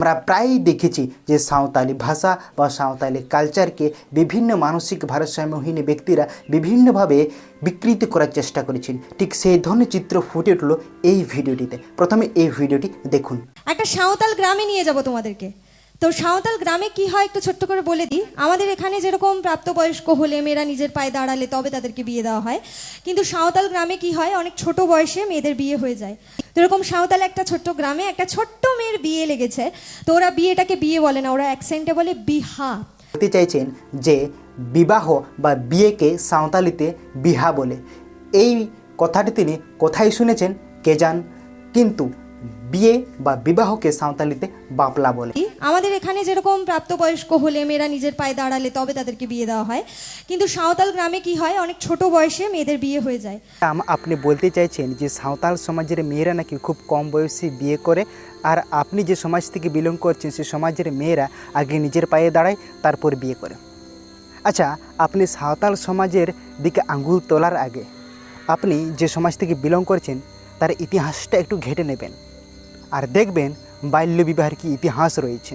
আমরা প্রায়ই দেখেছি যে সাঁওতালি ভাষা বা সাঁওতালি কালচারকে বিভিন্ন মানসিক ভারসাম্যহীন ব্যক্তিরা বিভিন্নভাবে বিকৃতি করার চেষ্টা করেছেন। ঠিক সেই ধরনের চিত্র ফুটে উঠল এই ভিডিওটিতে। প্রথমে এই ভিডিওটি দেখুন। একটা সাঁওতাল গ্রামে নিয়ে যাব তোমাদেরকে। তো সাঁওতাল গ্রামে কি হয় একটু ছোট্ট করে বলে দিই। আমাদের এখানে যেরকম প্রাপ্তবয়স্ক হলে মেয়েরা নিজের পায়ে দাঁড়ালে তবে তাদেরকে বিয়ে দেওয়া হয়। কিন্তু সাঁওতাল গ্রামে কি হয়? অনেক ছোট বয়সে মেয়েদের বিয়ে হয়ে যায়। তো এরকম সাঁওতাল একটা ছোট্ট গ্রামে একটা ছোট্ট মেয়ের বিয়ে লেগেছে, তো ওরা বিয়েটাকে বিয়ে বলে না, ওরা অ্যাকসেন্টে বলে বিহা। বলতে চাইছেন যে বিবাহ বা বিয়েকে সাঁওতালিতে বিহা বলে। এই কথাটি তিনি কোথায় শুনেছেন কে যান কিন্তু বিয়ে বা বিবাহকে সাঁওতালিতে বাপলা বলে। আমাদের এখানে যেরকম প্রাপ্তবয়স্ক হলে মেয়েরা নিজের পায়ে দাঁড়ালে তবে তাদেরকে বিয়ে দেওয়া হয়। কিন্তু সাঁওতাল গ্রামে কি হয় অনেক ছোট বয়সে মেয়েদের বিয়ে হয়ে যায়। আপনি বলতে চাইছেন যে সাঁওতাল সমাজের মেয়েরা নাকি খুব কম বয়সে বিয়ে করে আর আপনি যে সমাজ থেকে বিলং করছেন সে সমাজের মেয়েরা আগে নিজের পায়ে দাঁড়ায় তারপর বিয়ে করে। আচ্ছা আপনি সাঁওতাল সমাজের দিকে আঙ্গুল তোলার আগে আপনি যে সমাজ থেকে বিলং করছেন তার ইতিহাসটা একটু ঘেটে নেবেন। আর দেখবেন বাল্যবিবাহের কি ইতিহাস রয়েছে।